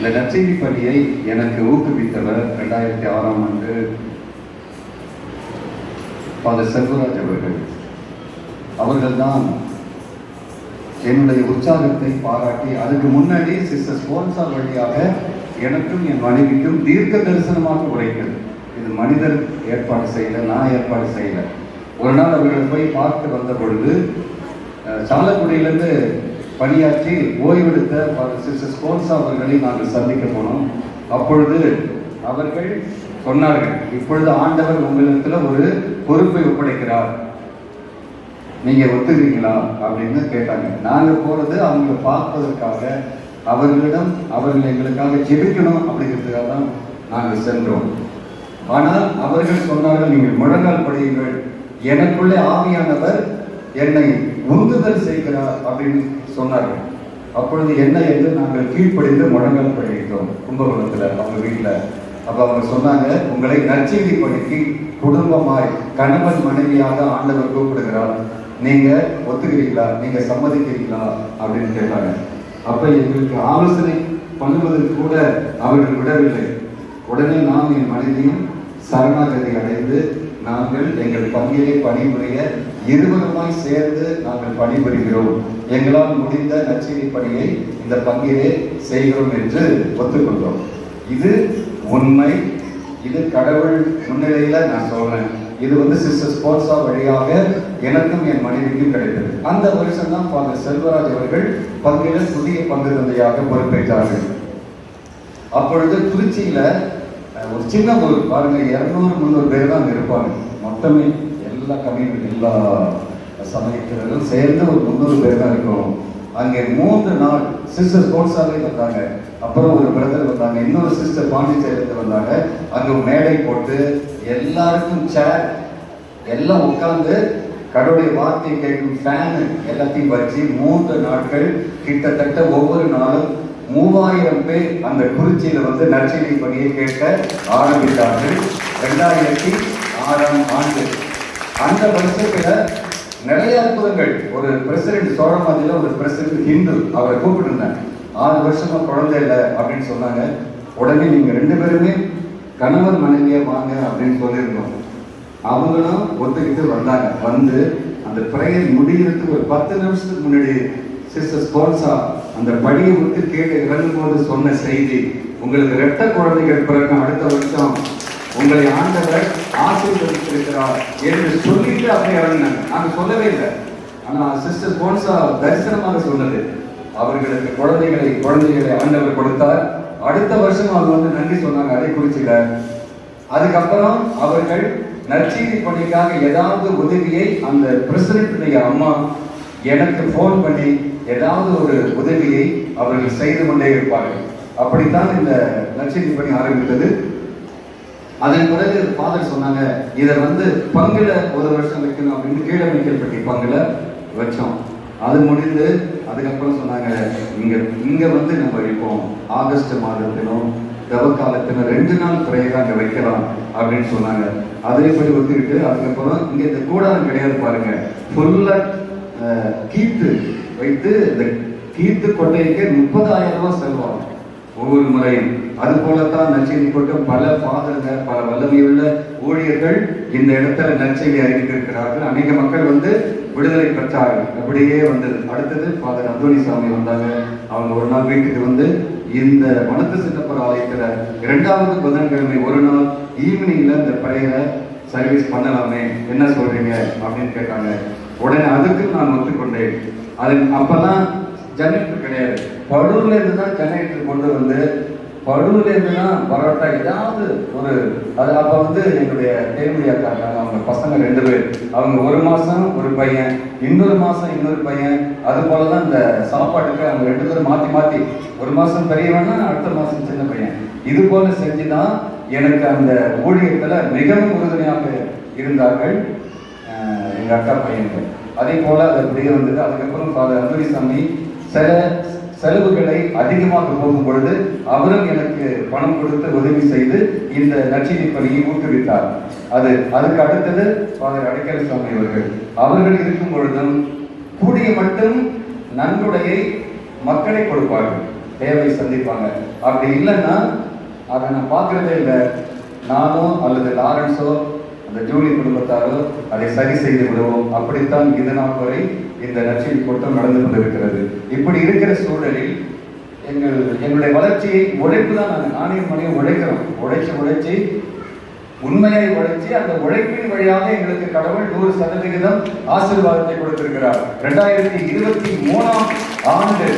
இந்த நற்செய்தி பணியை எனக்கு ஊக்குவித்தவர் ரெண்டாயிரத்தி ஆறாம் ஆண்டு ஃபாதர் செல்வராஜ் அவர்கள். அவர்கள்தான் என்னுடைய உற்சாகத்தை பாராட்டி அதுக்கு முன்னாடி சிஸ்டர் ஸ்போன்சா வழியாக எனக்கும் என் மனைவிக்கும் தீர்க்க தரிசனமாக உரைக்கிறது இது மனிதர் ஏற்பாடு செய்யல நான் ஏற்பாடு செய்யல. ஒரு நாள் அவர்களை போய் பார்த்து வந்த பொழுது சாலக்குடியிலேருந்து பணியாற்றி ஓய்வெடுத்த சிஸ்டர் ஸ்போன்சா அவர்களை நாங்கள் சந்திக்க போனோம். அப்பொழுது அவர்கள் சொன்னார்கள் இப்பொழுது ஆண்டவர் உங்களிடத்தில் ஒரு பொறுப்பை ஒப்படைக்கிறார். நீங்க ஒத்துக்கிறீங்களா? அப்படின்னு கேட்டாங்க. நாங்க போறது அவங்க பார்ப்பதற்காக அவர்களிடம் அவர்கள் எங்களுக்காக ஜெபிக்கணும் அப்படிங்கிறதுக்காக தான் நாங்கள் சென்றோம். ஆனால் அவர்கள் சொன்னார்கள் நீங்கள் முழங்கால் படியுங்கள். எனக்குள்ளே ஆவியானவர் என்னை உந்துதல் செய்கிறார் அப்படின்னு சொன்னார்கள். அப்பொழுது என்ன என்று நாங்கள் கீழ்ப்படிந்து முழங்கல் படித்தோம் கும்பகோணத்தில் அவங்க வீட்டில் அப்போ அவங்க சொன்னாங்க உங்களை நற்செய்தி பணிக்கு குடும்பமாய் கணவன் மனைவியாக ஆண்டவர் கூப்பிடுகிறார். நீங்கள் ஒத்துக்கிறீங்களா? நீங்கள் சம்மதிக்கிறீங்களா? அப்படின்னு கேட்டாங்க. அப்போ எங்களுக்கு ஆலோசனை பண்ணுவதற்கு கூட அவர்கள் விடவில்லை. உடனே நாம் என் மனைவியும் சரணாகதி அடைந்து நாங்கள் எங்கள் பங்கிலே பணிபுரிய இருவருமாய் சேர்ந்து நாங்கள் பணிபுரிகிறோம். எங்களால் முடிந்த நச்சினை பணியை இந்த பங்கிலே செய்கிறோம் என்று ஒத்துக்கொள்கிறோம். இது உண்மை. இது கடவுள் முன்னிலையில நான் சொல்றேன். இது வந்து சிஸ்டர் ஸ்போர்ட்ஸா வழியாக எனக்கும் என் மனைவிக்கும் கிடைத்தது. அந்த வருஷம் தான் ஃபாதர் செல்வராஜ் அவர்கள் பங்கில புதிய பங்கு தந்தையாக பொறுப்பேற்றார்கள். அப்பொழுது திருச்சியில ஒரு சின்ன ஊர். பாருங்க இருநூறு முந்நூறு பேர் தான் இருப்பாங்க. மொத்தமே எல்லா கம்யூனிட்டி எல்லா சமயத்தினரும் சேர்ந்து ஒரு முந்நூறு பேர் தான் இருக்கும். அங்கே மூன்று நாள் சிஸ்டர் ஸ்போர்ட்ஸாகவே வந்தாங்க. அப்புறம் ஒரு பிரதர் வந்தாங்க. இன்னொரு சிஸ்டர் பாண்டிச்சேரியில வந்தாங்க. அங்கே மேடை போட்டு எல்லாருக்கும் சேர் எல்லாம் உட்காந்து கடவுளுடைய வார்த்தையை கேட்கும் ஃபேனு எல்லாத்தையும் வச்சு மூன்று நாட்கள் கிட்டத்தட்ட ஒவ்வொரு நாளும் மூவாயிரம் பேர் அந்த குறிச்சியில் வந்து நற்செய்தி பணியை கேட்க ஆரம்பித்தார்கள். ரெண்டாயிரத்தி ஆறாம் ஆண்டு. அந்த வருஷத்துல நிறைய அற்புதங்கள். ஒரு பிரசிடென்ட் சோழமாதியில ஒரு பிரசிடென்ட் ஹிந்து அவரை கூப்பிட்டுருந்தாங்க. ஆறு வருஷமா குழந்தை இல்லை அப்படின்னு சொன்னாங்க. உடனே நீங்க ரெண்டு பேருமே கணவன் மனைவியை வாங்க அப்படின்னு சொல்லியிருந்தோம். அவங்களும் ஒத்துக்கிட்டு வந்தாங்க. வந்து அந்த பிரேயர் முடிகிறதுக்கு ஒரு பத்து நிமிஷத்துக்கு முன்னாடி சிஸ்டர் ஸ்போன்சா அந்த படியை விட்டு கேட்டு இறங்கும் போது சொன்ன செய்தி உங்களுக்கு ரெட்ட குழந்தைகள் பிறக்கும் அடுத்த வருஷம் உங்களை ஆண்டவர் ஆசீர்வதித்திருக்கிறார் என்று சொல்லிட்டு அப்படி இறங்கினாங்க. நாங்க சொல்லவே இல்லை. ஆனா சிஸ்டர் போன்சா தரிசனமாக சொன்னது அவர்களுக்கு குழந்தைகளை குழந்தைகளை ஆண்டவர் கொடுத்தார். அடுத்த வருஷம் அவங்க வந்து நன்றி சொன்னாங்க அதை குறிச்சில அதுக்கப்புறம் அவர்கள் நற்செய்தி பணிக்காக ஏதாவது உதவியை அந்த பிரசிடென்ட்டுடைய அம்மா எனக்கு ஃபோன் பண்ணி ஏதாவது ஒரு உதவியை அவர்கள் செய்து கொண்டே இருப்பார்கள். அப்படித்தான் இந்த நற்செய்தி பணி ஆரம்பித்தது. அதன் பிறகு ஃபாதர் சொன்னாங்க இதை வந்து பங்குல ஒரு வருஷம் வைக்கணும் அப்படின்னு கீழமைக்கல்பட்டி பங்குல வச்சோம். அது முடிந்து அதுக்கப்புறம் சொன்னாங்க இங்க இங்க வந்து நம்ம வைப்போம். ஆகஸ்ட் மாதத்திலும் தவக்காலத்திலும் ரெண்டு நாள் பிரேயர் அங்க வைக்கலாம் அப்படின்னு சொன்னாங்க. அதேபடி ஒத்துக்கிட்டு அதுக்கப்புறம் இங்க இந்த கூடாரம் கிடையாது பாருங்க. ஃபுல்லா கீத்து வைத்து இந்த கீத்து கொட்டைக்கு முப்பதாயிரம் ரூபாய் செல்வாங்க ஒவ்வொரு முறையும். அது போலத்தான் நற்செய்தி கூட்டம் பல ஃபாதருங்க பல வல்லமையுள்ள ஊழியர்கள் இந்த இடத்துல நற்செய்தி அறிவித்திருக்கிறார்கள் அநேக மக்கள் வந்து விடுதலை பெற்றார்கள். அப்படியே வந்தது. அடுத்தது ஃபாதர் அந்தோணிசாமி வந்தாங்க. அவங்க ஒரு நாள் வீட்டுக்கு வந்து இந்த வனத்து சின்னப்பர் ஆலயத்துல இரண்டாவது புதன்கிழமை ஒரு நாள் ஈவினிங்ல இந்த பழைய சர்வீஸ் பண்ணலாமே. என்ன சொல்றீங்க? அப்படின்னு கேட்டாங்க. உடனே அதுக்கு நான் ஒத்துக்கொண்டேன். அது அப்பதான் ஜெனரேட்டர் கிடையாது. படூர்ல இருந்து தான் ஜெனரேட்டர் கொண்டு வந்து படூர்ல இருந்து தான் பரோட்டா ஏதாவது ஒரு அது அப்ப வந்து என்னுடைய தேவையா இருக்காங்க அவங்க பசங்க ரெண்டு பேர். அவங்க ஒரு மாசம் ஒரு பையன் இன்னொரு மாசம் இன்னொரு பையன். அது போலதான் இந்த சாப்பாட்டுக்கு அவங்க ரெண்டு பேரும் மாத்தி மாத்தி ஒரு மாசம் பெரியவனா அடுத்த மாசம் சின்ன பையன். இது போல செஞ்சுதான் எனக்கு அந்த ஊழியத்துல மிகவும் உறுதுணையாக இருந்தார்கள் எங்கள் எங்க அக்கா பையன்கள். அதே போல அது அப்படியே வந்தது. அதுக்கப்புறம் ஃபாதர் அந்தோனிசாமி சில செலவுகளை அதிகமாக போகும் பொழுது அவரும் எனக்கு பணம் கொடுத்து உதவி செய்து இந்த நச்சினை பணியை ஊக்குவித்தார். அது அதுக்கு அடுத்தது ஃபாதர் அடைக்கல சுவாமி அவர்கள். அவர்கள் இருக்கும் பொழுதும் கூடிய மட்டும் நன்கொடையை மக்களை கொடுப்பார்கள். தேவை சந்திப்பாங்க. அப்படி இல்லைன்னா அதை நான் பார்க்கறதே இல்லை. நானோ அல்லது லாரன்ஸோ அந்த ஜூலி குடும்பத்தாரோ அதை சரி செய்து விடுவோம். அப்படித்தான் இது நாள் வரை இந்த நச்சின் கூட்டம் நடந்து கொண்டிருக்கிறது. இப்படி இருக்கிற சூழலில் எங்கள் எங்களுடைய வளர்ச்சியை உழைப்பு தான் நாங்கள் நாணய மணியை உழைக்கிறோம். உழைச்சி உழைச்சி உண்மையை உழைச்சி அந்த உழைப்பின் வழியாக எங்களுக்கு கடவுள் நூறு சதவிகிதம் ஆசீர்வாதத்தை கொடுத்திருக்கிறார். ரெண்டாயிரத்தி இருபத்தி மூணாம் ஆண்டு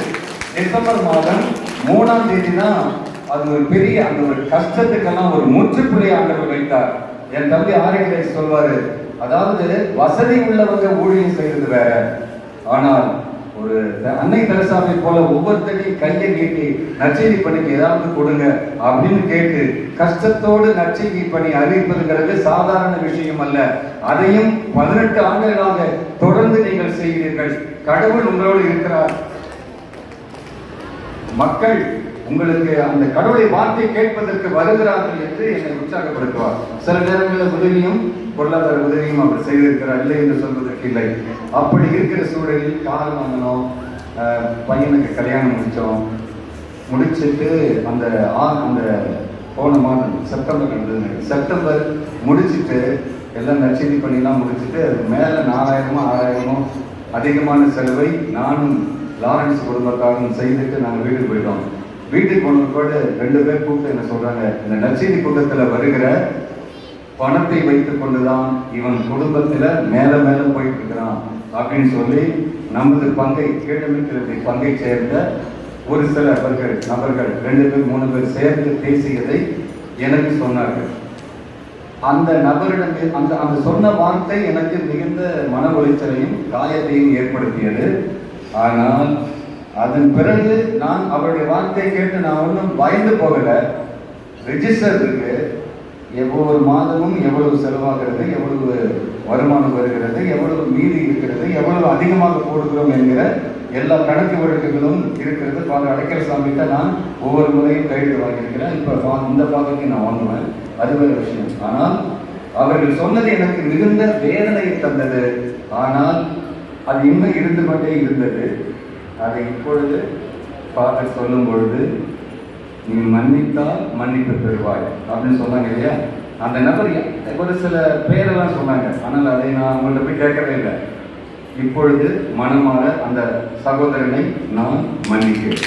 டிசம்பர் மாதம் மூணாம் தேதி தான் அது ஒரு பெரிய அந்த ஒரு கஷ்டத்துக்கெல்லாம் ஒரு முற்றுப்புள்ளி ஆண்டவர் வைத்தார். என் தம்பி ஆரோக்கிய சொல்வாரு அதாவது வசதி உள்ளவங்க ஊழியம் செய்யறது வேற. ஆனால் ஒரு அன்னை தெரசாவை போல ஒவ்வொருத்தரையும் கையை நீட்டி நற்செய்தி பணிக்கு ஏதாவது கொடுங்க அப்படின்னு கேட்டு கஷ்டத்தோடு நற்செய்தி பணி அறிவிப்பதுங்கிறது சாதாரண விஷயம் அல்ல. அதையும் பதினெட்டு ஆண்டுகளாக தொடர்ந்து நீங்கள் செய்கிறீர்கள். கடவுள் உங்களோடு இருக்கிறார். மக்கள் உங்களுக்கு அந்த கடவுளை வார்த்தை கேட்பதற்கு வருகிறார்கள் என்று என்னை உற்சாகப்படுத்துவார். சில நேரங்களில் உதவியும் பொருளாதார உதவியும் அவர் செய்திருக்கிறார். இல்லை என்று சொல்வதற்கு இல்லை. அப்படி இருக்கிற சூழலில் கார் வாங்கினோம். பையனுக்கு கல்யாணம் முடித்தோம் முடிச்சிட்டு அந்த ஆ- அந்த போன மாதம் செப்டம்பர் நடந்தது செப்டம்பர் முடிச்சுட்டு எல்லாம் நச்செய்தி பண்ணிலாம் முடிச்சுட்டு அது மேலே நாலாயிரமோ ஆறாயிரமோ அதிகமான செலவை நானும் லாரன்ஸ் குடும்பத்தாரும் செய்துட்டு நாங்கள் வீடு போயிட்டோம். வீட்டுக்கு போன கூட ரெண்டு பேர் கூப்பிட்டு என்ன சொல்றாங்க இந்த நச்செய்தி கூட்டத்தில் வருகிற பணத்தை வைத்துக் கொண்டுதான் இவன் குடும்பத்துல மேல மேல போயிட்டு இருக்கிறான் அப்படின்னு சொல்லி நமது பங்கை கீழமைக்கிறது பங்கை சேர்ந்த ஒரு சில நபர்கள் நபர்கள் ரெண்டு பேர் மூணு பேர் சேர்ந்து பேசியதை எனக்கு சொன்னார்கள். அந்த நபரிடம் அந்த அந்த சொன்ன வார்த்தை எனக்கு மிகுந்த மன உளைச்சலையும் காயத்தையும் ஏற்படுத்தியது. ஆனால் அதன் பிறகு நான் அவருடைய வார்த்தையை கேட்டு நான் ஒன்றும் பயந்து போகல. ரிஜிஸ்டர் இருக்கு. எவ்வளவு மாதமும் எவ்வளவு செலவாகிறது எவ்வளவு வருமானம் வருகிறது எவ்வளவு மீதி இருக்கிறது எவ்வளவு அதிகமாக போடுகிறோம் என்கிற எல்லா கணக்கு வழக்குகளும் இருக்கிறது. ஃபாதர் அடைக்கல் சாமிகிட்ட நான் ஒவ்வொரு முறையும் கைடு வாங்கியிருக்கிறேன். இப்போ இந்த பாகத்தையும் நான் வாங்குவேன். அது ஒரு விஷயம். ஆனால் அவர்கள் சொன்னது எனக்கு மிகுந்த வேதனையை தந்தது. ஆனால் அது இன்னும் இருந்து கொண்டே இருந்தது. அதை இப்பொழுது ஃபாதர் சொல்லும் பொழுது நீ மன்னித்தால் மன்னிப்பு பெறுவாய். அப்படின்னு சொன்னாங்க இல்லையா? அந்த நபர் ஒரு சில பேரெல்லாம் சொன்னாங்க. ஆனால் அதை நான் அவங்கள்ட்ட போய் கேட்கவே இல்லை. இப்பொழுது மனமாற அந்த சகோதரனை நான் மன்னிக்கிறேன்.